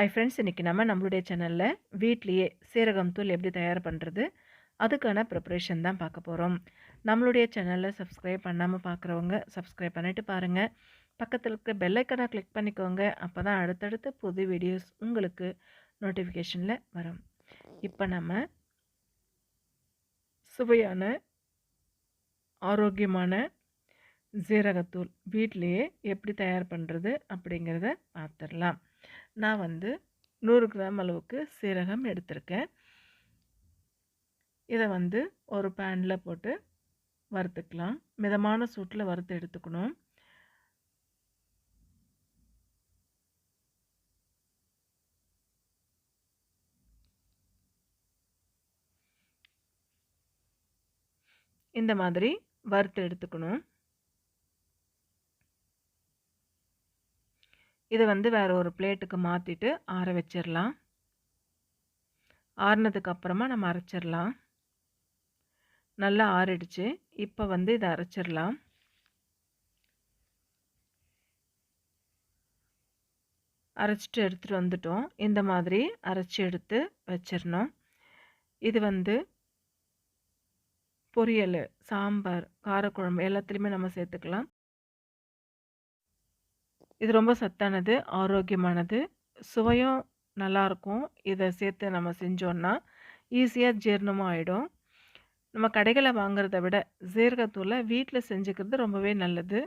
ஐ friends இன்றைக்கி நம்ம நம்மளுடைய சேனலில் வீட்லேயே சீரகம் தூள் எப்படி தயார் பண்ணுறது அதுக்கான ப்ரிப்ரேஷன் தான் பார்க்க போகிறோம் நம்மளுடைய சேனலில் சப்ஸ்கிரைப் பண்ணாமல் பார்க்குறவங்க சப்ஸ்கிரைப் பண்ணிவிட்டு பாருங்கள் பக்கத்தில் இருக்க பெல்லைக்கனை கிளிக் பண்ணிக்கோங்க. அப்போ தான் அடுத்தடுத்து புது வீடியோஸ் உங்களுக்கு நோட்டிஃபிகேஷனில் வரும். இப்போ நம்ம சுவையான ஆரோக்கியமான ஜீரகத்தூள் வீட்லேயே எப்படி தயார் பண்ணுறது அப்படிங்கிறத பார்த்துடலாம். நான் வந்து நூறு கிராம் அளவுக்கு சீரகம் எடுத்திருக்கேன். இதை வந்து ஒரு பேனில் போட்டு வறுத்துக்கலாம். மிதமான சூட்டில் வறுத்து எடுத்துக்கணும். இந்த மாதிரி வறுத்து எடுத்துக்கணும். இதை வந்து வேறு ஒரு பிளேட்டுக்கு மாற்றிட்டு ஆற வச்சிடலாம் ஆறினதுக்கப்புறமா நம்ம அரைச்சிடலாம் நல்லா ஆறிடுச்சு. இப்போ வந்து இதை அரைச்சிடலாம் அரைச்சிட்டு எடுத்துகிட்டு வந்துட்டோம். இந்த மாதிரி அரைச்சி எடுத்து வச்சிடணும் இது வந்து பொரியல் சாம்பார் காரக்குழம்பு எல்லாத்துலேயுமே நம்ம சேர்த்துக்கலாம். இது ரொம்ப சத்தானது ஆரோக்கியமானது சுவையும் நல்லாயிருக்கும் இதை சேர்த்து நம்ம செஞ்சோன்னா ஈஸியாக ஜீரணமும் ஆகிடும் நம்ம கடைகளை வாங்குறத விட ஜீரகத்தூளை வீட்டில் செஞ்சுக்கிறது ரொம்பவே நல்லது.